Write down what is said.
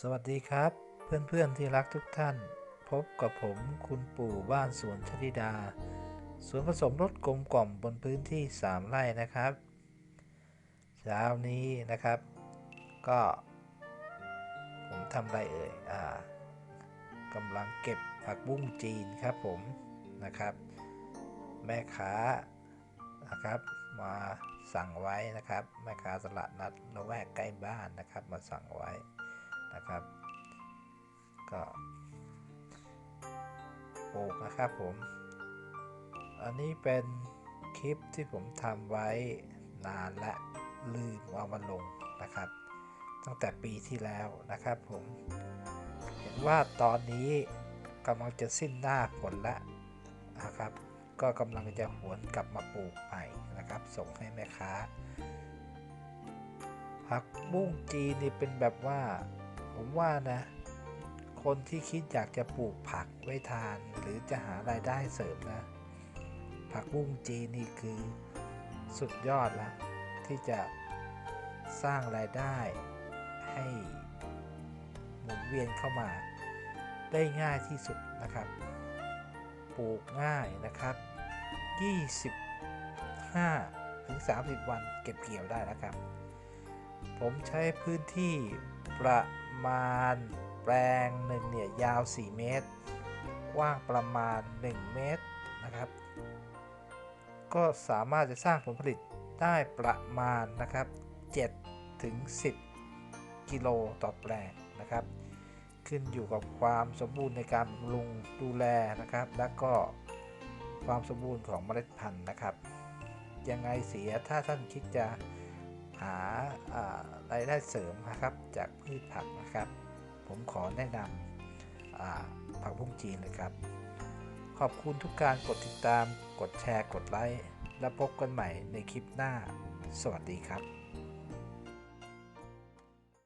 สวัสดีครับ เพื่อนๆที่รักทุกท่าน พบกับผมคุณปู่บ้านสวนชลิดา สวนผสมรสกลมกล่อมบนพื้นที่ 3 ไร่นะครับเช้านี้นะครับ ก็ ผมทำไรเอ่ยอ่ากำลังเก็บผักบุ้งจีนครับผมนะครับ แม่ค้านะครับมาสั่งไว้นะครับ แม่ค้าตลาดนัดละแวกใกล้บ้านนะครับมาสั่งไว้ นะครับ ก็ปลูกนะครับผม อันนี้เป็นคลิปที่ผมทำไว้นานและลืมเอามาลงนะครับ ตั้งแต่ปีที่แล้วนะครับผม เห็นว่าตอนนี้กำลังจะสิ้นหน้าฝนแล้วนะครับ ก็กำลังจะหวนกลับมาปลูกใหม่นะครับ ส่งให้แม่ค้าผักบุ้งจีนนี่เป็นแบบว่า ผมว่านะ คนที่คิดอยากจะปลูกผักไว้ทาน หรือจะหารายได้เสริมนะ ผักบุ้งจีนนี่คือสุดยอดล้วที่จะสร้างรายได้ให้หมุนเวียนเข้ามาได้ง่ายที่สุดนะครับ ปลูกง่ายนะครับ 25ถึง30 วันเก็บเกี่ยวได้แล้วครับ ผมใช้พื้นที่ประ มาณ แปลงหนึ่งเนี่ยยาว 4 เมตร กว้างประมาณ 1 เมตรนะครับ ก็สามารถจะสร้างผลผลิตได้ประมาณนะครับ7ถึง 10 กิโลต่อแปลงนะครับ ขึ้นอยู่กับความสมบูรณ์ในการบำรุงดูแลนะครับ และก็ความสมบูรณ์ของเมล็ดพันธุ์นะครับ ยังไงเสียถ้าท่านคิดจะหารายได้เสริมนะครับจากพืชผักนะครับ ผมขอแนะนำผักบุ้งจีนเลยครับ ขอบคุณทุกการกดติดตาม กดแชร์ กดไลค์ แล้วพบกันใหม่ในคลิปหน้า สวัสดีครับ